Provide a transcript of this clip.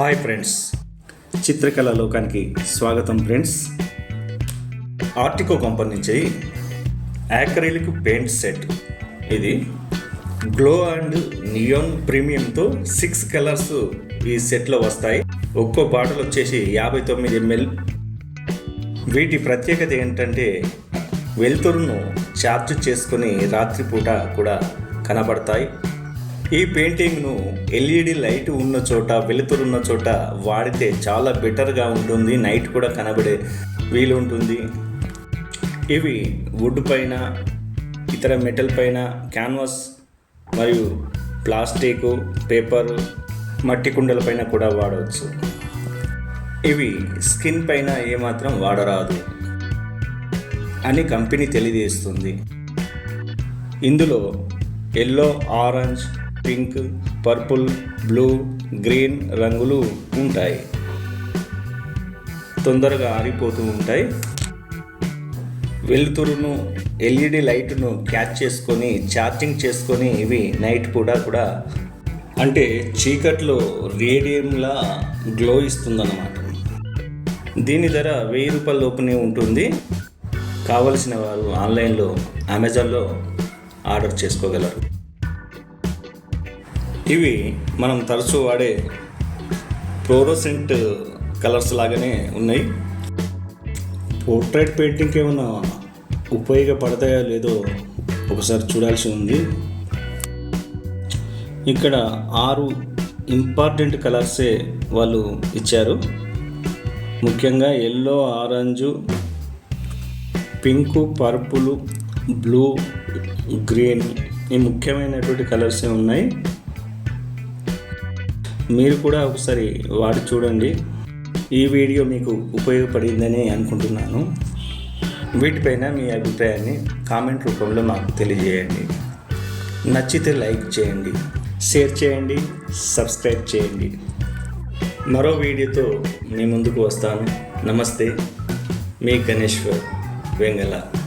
Hi friends. చిత్రకళ లోకానికి స్వాగతం ఫ్రెండ్స్. ఆర్టికో కంపెనీ నుంచి యాక్రిలిక్ పెయింట్ సెట్. ఇది గ్లో అండ్ నియోన్ ప్రీమియంతో సిక్స్ కలర్స్ ఈ సెట్లో వస్తాయి. ఒక్కో బాటిల్ వచ్చేసి యాభై తొమ్మిది ఎంఎల్. వీటి ప్రత్యేకత ఏంటంటే వెలుతురును ఛార్జ్ చేసుకుని రాత్రిపూట కూడా కనబడతాయి. ఈ పెయింటింగ్ను ఎల్ఈడి లైట్ ఉన్న చోట వెలుతురు ఉన్న చోట వాడితే చాలా బెటర్గా ఉంటుంది. నైట్ కూడా కనబడే వీలు ఉంటుంది. ఇవి వుడ్ పైన ఇతర మెటల్ పైన క్యాన్వాస్ మరియు ప్లాస్టిక్ పేపర్ మట్టి కుండల పైన కూడా వాడవచ్చు. ఇవి స్కిన్ పైన ఏమాత్రం వాడరాదు అని కంపెనీ తెలియజేస్తుంది. ఇందులో yellow orange pink purple blue green రంగులు ఉంటాయి. తొందరగా ఆరిపోతూ ఉంటాయి. వెలుతురును ఎల్ఈడి లైట్ను క్యాచ్ చేసుకొని ఛార్జింగ్ చేసుకొని ఇవి నైట్ కూడా కూడా అంటే చీకట్లో రేడియంలా గ్లో ఇస్తుందన్నమాట. దీని ధర వెయ్యి రూపాయల లోపునే ఉంటుంది. కావలసిన వారు ఆన్లైన్లో అమెజాన్లో ఆర్డర్ చేసుకోగలరు. ఇవి మనం తరచూ వాడే ఫ్లోరోసెంట్ కలర్స్ లాగానే ఉన్నాయి. పోర్ట్రైట్ పెయింటింగ్కి ఏమైనా ఉపయోగపడతాయో లేదో ఒకసారి చూడాల్సి ఉంది. ఇక్కడ ఆరు ఇంపార్టెంట్ కలర్సే వాళ్ళు ఇచ్చారు. ముఖ్యంగా yellow orange pink purple blue green ఈ ముఖ్యమైనటువంటి కలర్సే ఉన్నాయి. మీరు కూడా ఒకసారి వాడి చూడండి. ఈ వీడియో మీకు ఉపయోగపడిందని అనుకుంటున్నాను. వీటిపైన మీ అభిప్రాయాన్ని కామెంట్ రూపంలో మాకు తెలియజేయండి. నచ్చితే లైక్ చేయండి షేర్ చేయండి సబ్స్క్రైబ్ చేయండి. మరో వీడియోతో మీ ముందుకు వస్తాను. నమస్తే మీ గణేశ్వర్ వెంగళ.